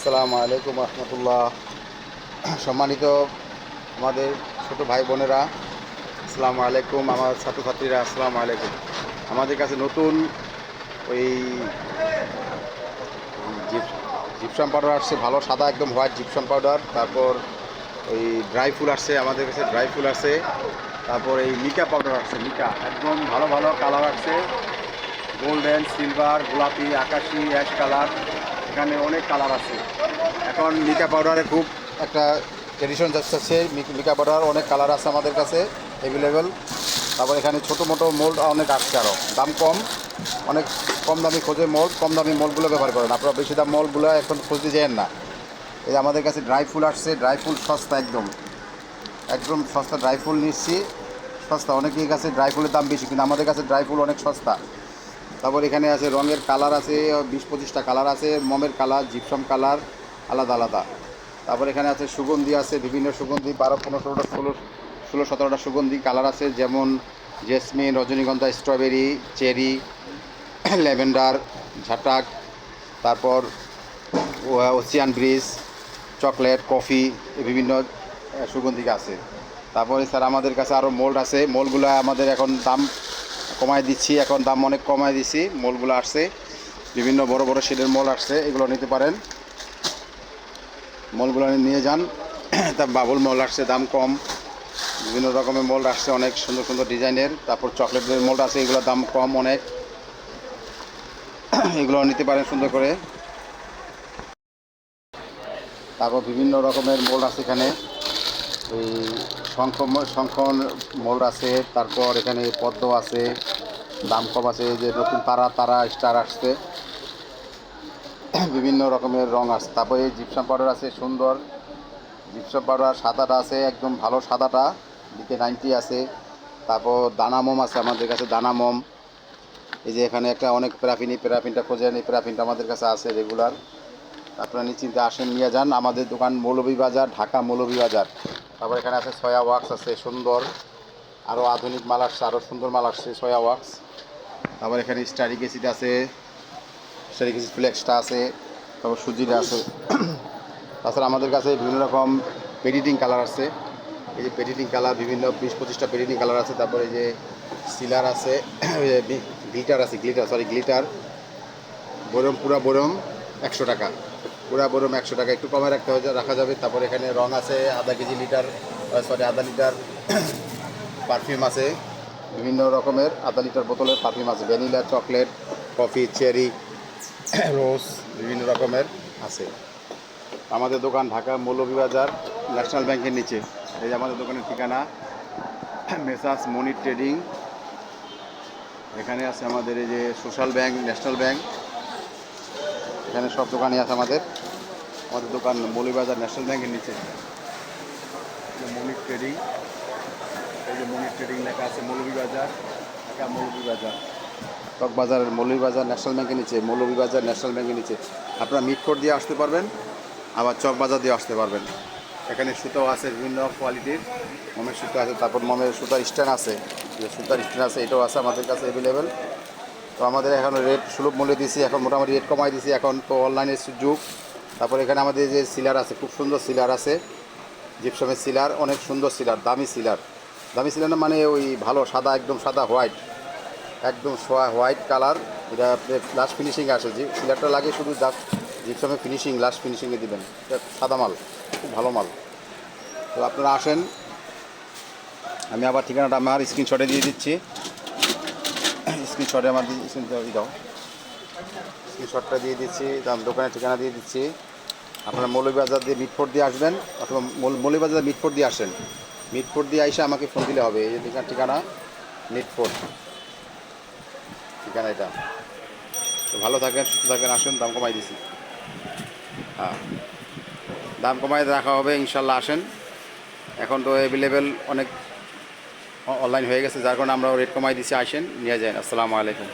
আসসালামু আলাইকুম রহমতুল্লাহ। সম্মানিত আমাদের ছোট ভাই বোনেরা, আসসালামু আলাইকুম, আমার ছাত্রছাত্রীরা আসসালামু আলাইকুম। আমাদের কাছে নতুন ওই জিপ- জিপসাম পাউডার আসছে, ভালো সাদা একদম হোয়াইট জিপসাম পাউডার। তারপর ওই ড্রাই ফুল আসছে, আমাদের কাছে ড্রাই ফুল আছে তারপর এই মিকা পাউডার আসছে, মিকা। একদম ভালো ভালো কালার আসছে। গোল্ডেন সিলভার গোলাপি, আকাশি অ্যাশ কালার এখানে অনেক কালার আছে। এখন মিকা পাউডারে খুব একটা ট্রেডিশন যাচ্ছে। মিকা পাউডার অনেক কালার আছে আমাদের কাছে অ্যাভেলেবেল তারপর এখানে ছোটো মোটো মোল্ড অনেক আসছে আরও দাম কম, অনেক কম দামি খোঁজে মোল্ড কম দামি মোল্ডগুলো ব্যবহার করেন। আপনারা বেশি দাম মোল্ডগুলো এখন খুঁজতে যান না। এই আমাদের কাছে ড্রাই ফুল আসছে ড্রাই ফুল সস্তা একদম। একদম সস্তা ড্রাই ফুল নিচ্ছি। সস্তা অনেকের কাছে ড্রাই ফুলের দাম বেশি, কিন্তু আমাদের কাছে ড্রাই ফুল অনেক সস্তা। তারপর এখানে আছে রঙের কালার আছে, বিশ পঁচিশটা কালার আছে, মমের কালার, জিপসম কালার, আলাদা আলাদা। তারপর এখানে আছে সুগন্ধি আছে, বিভিন্ন সুগন্ধি, বারো, পনেরো, ষোলোটা, ষোলো ষোলো, সতেরোটা সুগন্ধি কালার আছে, যেমন জেসমিন, রজনীগন্ধা, স্ট্রবেরি, চেরি, ল্যাভেন্ডার, ঝাটাক, তারপর ওসিয়ান ব্রিজ, চকলেট, কফি বিভিন্ন সুগন্ধি আছে। তারপরে স্যার, আমাদের কাছে আরও মোল্ড আছে। মোল্ডগুলো আমাদের এখন দাম কমায় দিচ্ছি, এখন দাম অনেক কমায় দিচ্ছি মোলগুলো আসছে, বিভিন্ন বড় বড় শেডের মোল আসছে, এগুলো নিতে পারেন। মলগুলো নিয়ে যান, তা বাবুল মল আসছে, দাম কম, বিভিন্ন রকমের মোল্ড আসছে, অনেক সুন্দর সুন্দর ডিজাইনের, তারপর চকলেটের মোল্ড আছে, এগুলোর দাম কম অনেক। এগুলো নিতে পারেন সুন্দর করে। তারপর বিভিন্ন রকমের মোল্ড আছে এখানে। এই শঙ্খ শঙ্খ মোল্ড আছে, তারপর এখানে পদ্ম আছে দাম কম আছে যে নতুন তারা তারা স্টার আসছে। বিভিন্ন রকমের রং আসছে তারপর এই জিপসাম পাউডার আছে, সুন্দর। জিপসাম পাউডার সাদাটা আছে, একদম ভালো সাদাটা। দিকে নাইনটি আছে। তারপর দানা মোম আছে আমাদের কাছে দানা মোম এই যে এখানে একটা অনেক প্যারাফিন এই প্যারাফিনটা খোঁজেন, এই প্যারাফিনটা আমাদের কাছে আছে রেগুলার। আপনারা নিশ্চিন্তে আসেন, নিয়ে যান। আমাদের দোকান মৌলভীবাজার, ঢাকা মৌলভীবাজার। তারপর এখানে আছে সয়া ওয়াক্স আছে, সুন্দর। আরও আধুনিক মাল আসছে আরও সুন্দর মাল আসছে সয়া ওয়াক্স তারপর এখানে স্টারিক আছে স্টারিক ফ্লেক্সটা আছে, তারপর সুজিটা আছে। তাছাড়া আমাদের কাছে বিভিন্ন রকম পেডিটিং কালার আছে। এই যে পেডিটিং কালার বিভিন্ন বিশ পঁচিশটা পেডিটিং কালার আছে। তারপরে এই যে সিলার আছে গ্লিটার আছে গ্লিটার সরি গ্লিটার বরম পুরা বরম একশো টাকা। পুরা বরম একশো টাকা একটু কমে রাখতে হবে, রাখা যাবে। তারপর এখানে রং আছে, আধা কেজি লিটার সরি আধা লিটার পারফিউম আছে। বিভিন্ন রকমের আধা লিটার বোতলের পারফিউম আছে। Vanilla, chocolate, coffee, cherry, rose বিভিন্ন রকমের আছে। আমাদের দোকান ঢাকা মৌলভীবাজার ন্যাশনাল ব্যাংকের নিচে। এই যে আমাদের দোকানের ঠিকানা মেসাস মনি ট্রেডিং। এখানে আছে আমাদের এই যে সোশ্যাল ব্যাংক, ন্যাশনাল ব্যাংক। এখানে সব দোকানই আছে আমাদের। আমাদের দোকান মৌলভীবাজার ন্যাশনাল ব্যাংকের নিচে। Money trading. এই যে মনি ট্রেডিং লেখা আছে মৌলভীবাজার, ঢাকা মৌলভীবাজার। চকবাজারের মৌলভীবাজার ন্যাশনাল ব্যাংকের নিচে, মৌলভীবাজার ন্যাশনাল ব্যাংকের নিচে। আপনারা মিটফোর্ড দিয়ে আসতে পারবেন, আবার চকবাজার দিয়ে আসতে পারবেন। এখানে সুতো আছে বিভিন্ন কোয়ালিটির। মমের সুতো আছে, তারপর মমের সুতার স্ট্যান্ড আছে। যে সুতার স্ট্যান্ড আছে, এটাও আছে আমাদের কাছে অ্যাভেলেবেল তো আমাদের এখন রেট সুলভ মূল্যে দিছি, এখন মোটামুটি রেট কমাই দিছি। এখন তো অনলাইনের যুগ। তারপর এখানে আমাদের যে সিলার আছে, খুব সুন্দর সিলার আছে। জিপসমের সিলার অনেক সুন্দর সিলার দামি সিলার দামি সিলার মানে ওই ভালো, সাদা, একদম সাদা হোয়াইট একদম হোয়াইট কালার এটা লাস্ট ফিনিশিং আসে। যে সিলারটা লাগে শুধু জিপসামে ফিনিশিং লাস্ট ফিনিশিংয়ে দেবেন। এটা সাদা মাল, খুব ভালো মাল। তো আপনারা আসেন। আমি আবার ঠিকানাটা, আমার স্ক্রিনশটে দিয়ে দিচ্ছি। স্ক্রিনশটে আমার স্ক্রিন দাও। স্ক্রিনশটটা দিয়ে দিচ্ছি দোকানের ঠিকানা দিয়ে দিচ্ছি। আপনারা মৌলভীবাজার দিয়ে মিটফোর্ট দিয়ে আসবেন, অথবা মৌল- মৌলভীবাজার মিটফোর্ট দিয়ে আসেন। মিটফোর্ট দিয়ে এসে আমাকে ফোন দিলে হবে, এই যে ঠিকানা মিটফোর্ট ঠিকানা এটা। তো ভালো থাকেন, সুস্থ থাকেন, আসুন, দাম কমাই দিছি। হ্যাঁ। দাম কমাই রাখা হবে, ইনশাল্লাহ আসেন। এখন তো অ্যাভেলেবেল অনেক অনলাইন হয়ে গেছে যার কারণে আমরা রেট কমাই দিচ্ছি আসেন নিয়ে যান আসসালামু আলাইকুম।